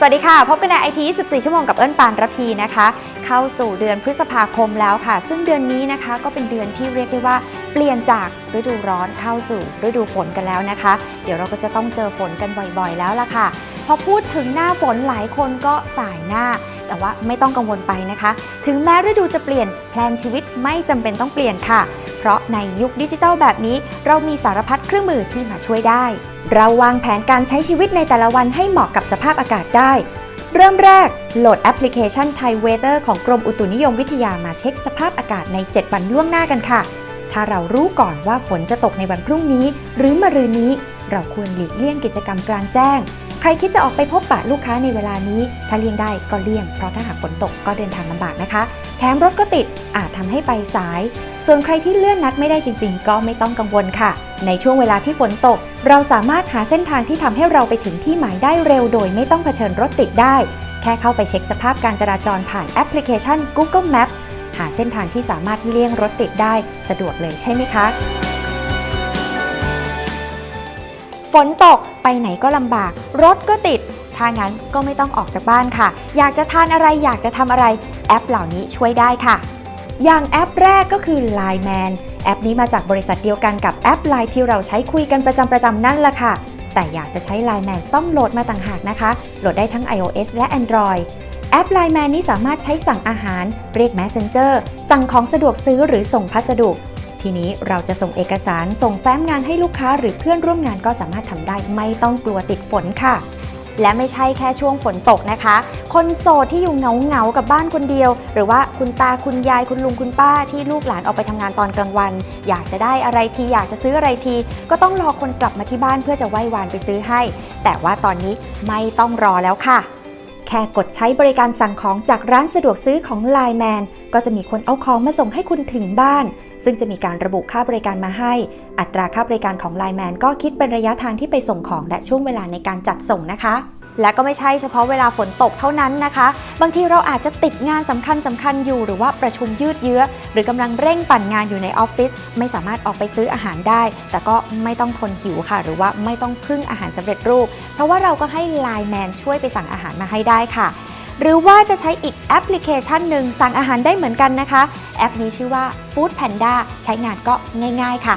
สวัสดีค่ะ พบกันในไอที24ชั่วโมงกับเอิญปานระพีนะคะ เข้าสู่เดือนพฤษภาคมแล้วค่ะ ซึ่งเดือนนี้นะคะก็เป็นเดือนที่เรียกได้ว่าเปลี่ยนจากฤดูร้อนเข้าสู่ฤดูฝนกันแล้วนะคะ เดี๋ยวเราก็จะต้องเจอฝนกันบ่อยๆ แล้วล่ะค่ะ พอพูดถึงหน้าฝนหลายคนก็สายหน้า แต่ว่าไม่ต้องกังวลไปนะคะ ถึงแม้ฤดูจะเปลี่ยนแพลนชีวิตไม่จำเป็นต้องเปลี่ยนค่ะ เพราะในยุคดิจิทัลแบบนี้ เรามีสารพัดเครื่องมือที่มาช่วยได้ เราวางแผนการใช้ชีวิตในแต่ละวันให้เหมาะกับสภาพอากาศได้ เริ่มแรกโหลดแอปพลิเคชัน Thai Weather ของกรมอุตุนิยมวิทยามาเช็คสภาพอากาศใน 7 วันล่วงหน้ากันค่ะ ถ้าเรารู้ก่อนว่าฝนจะตกในวันพรุ่งนี้ หรือมะรืนนี้ เราควรหลีกเลี่ยงกิจกรรมกลางแจ้ง ใครคิดจะออกไปพบปะลูกค้าในเวลานี้ ถ้าเลี่ยงได้ก็เลี่ยง เพราะถ้าหากฝนตกก็เดินทางลำบากนะคะ แถมรถก็ติดอาจทำให้ไปสาย ส่วนใครที่เลื่อนนัดไม่ได้จริง ๆ ก็ไม่ต้องกังวลค่ะ ในช่วงเวลาที่ฝนตก เราสามารถหาเส้นทางที่ทำให้เราไปถึงที่หมายได้เร็วโดยไม่ต้องเผชิญรถติดได้ แค่เข้าไปเช็คสภาพการจราจรผ่านแอปพลิเคชัน Google Maps หาเส้นทางที่สามารถเลี่ยงรถติดได้ สะดวกเลยใช่ไหมคะ ฝนตกไปไหนก็ลำบาก รถก็ติด ถ้างั้นก็ไม่ต้องออกจากบ้านค่ะ อยากจะทานอะไรอยากจะทำอะไร แอปเหล่านี้ช่วยได้ค่ะ อย่างแอปแรกก็คือ Line Man แอปนี้มาจากบริษัทเดียวกันกับแอป Line ที่เราใช้คุยกันประจำประจำนั่นแหละค่ะ แต่อยากจะใช้ Line Man ต้องโหลดมาต่างหากนะคะ โหลดได้ทั้ง iOS และ Android แอป Line Man นี้สามารถใช้สั่งอาหาร เรียก Messenger สั่งของสะดวกซื้อหรือส่งพัสดุ ทีนี้เราจะส่งเอกสารส่งแฟ้มงานให้ลูกค้าหรือเพื่อนร่วมงานก็สามารถทำได้ไม่ต้องกลัวติดฝนค่ะ และไม่ใช่แค่ช่วงฝนตกนะคะ คนโสดที่อยู่เหงาเหงากับบ้านคนเดียว หรือว่าคุณตาคุณยายคุณลุงคุณป้าที่ลูกหลานออกไปทำงานตอนกลางวัน อยากจะได้อะไรทีอยากจะซื้ออะไรที ก็ต้องรอคนกลับมาที่บ้านเพื่อจะไหว้วานไปซื้อให้ แต่ว่าตอนนี้ไม่ต้องรอแล้วค่ะ แค่กดใช้บริการสั่งของจากร้านสะดวกซื้อของ Line Man ก็จะมีคนเอาของมาส่งให้คุณถึงบ้าน ซึ่งจะมีการระบุค่าบริการมาให้ อัตราค่าบริการของ Line Man ก็คิดเป็นระยะทางที่ไปส่งของและช่วงเวลาในการจัดส่งนะคะ และก็ไม่ใช่เฉพาะเวลาฝนตกเท่านั้นนะคะ บางทีเราอาจจะติดงานสำคัญสำคัญอยู่ หรือว่าประชุมยืดเยื้อ หรือกำลังเร่งปั่นงานอยู่ในออฟฟิศไม่สามารถออกไปซื้ออาหารได้ แต่ก็ไม่ต้องทนหิวค่ะ หรือว่าไม่ต้องพึ่งอาหารสำเร็จรูป เพราะว่าเราก็ให้ Line Man ช่วยไปสั่งอาหารมาให้ได้ค่ะหรือว่าจะใช้อีกแอปพลิเคชันหนึ่งสั่งอาหารได้เหมือนกันนะคะ แอปนี้ชื่อว่า Food Panda ใช้งานก็ง่าย ๆ ค่ะ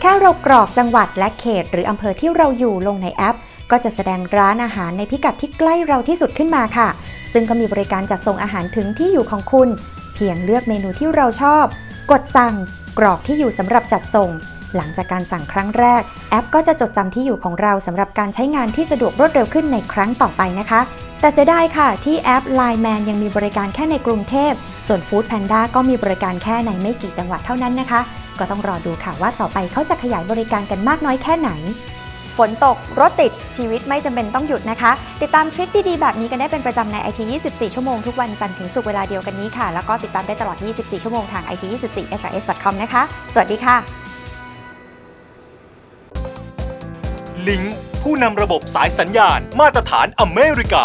แค่เรากรอกจังหวัดและเขต หรืออำเภอที่เราอยู่ลงในแอป ก็จะแสดงร้านอาหารในพิกัดที่ใกล้เราที่สุดขึ้นมาค่ะ ซึ่งก็มีบริการจัดส่งอาหารถึงที่อยู่ของคุณ เพียงเลือกเมนูที่เราชอบ กดสั่ง กรอกที่อยู่สำหรับจัดส่ง หลังจากการสั่งครั้งแรก แอปก็จะจดจำที่อยู่ของเราสำหรับการใช้งานที่สะดวกรวดเร็วขึ้นในครั้งต่อไปนะคะ แต่เสียดายค่ะ ที่แอป Line Man ยังมีบริการแค่ในกรุงเทพ ส่วน Food Panda ก็มีบริการแค่ในไม่กี่จังหวัดเท่านั้นนะคะ ก็ต้องรอดูค่ะว่าต่อไปเขาจะขยายบริการกันมากน้อยแค่ไหน ฝนตก รถติด ชีวิตไม่จำเป็นต้องหยุดนะคะ ติดตามทริคดีๆ แบบนี้กันได้เป็นประจำใน IT 24 ชั่วโมงทุกวันจันทร์ถึงศุกร์เวลาเดียวกันนี้ค่ะ แล้วก็ติดตามได้ตลอด 24 ชั่วโมงทาง IT 24 hrs.com นะคะ สวัสดีค่ะ ลิงผู้นำระบบสายสัญญาณมาตรฐานอเมริกา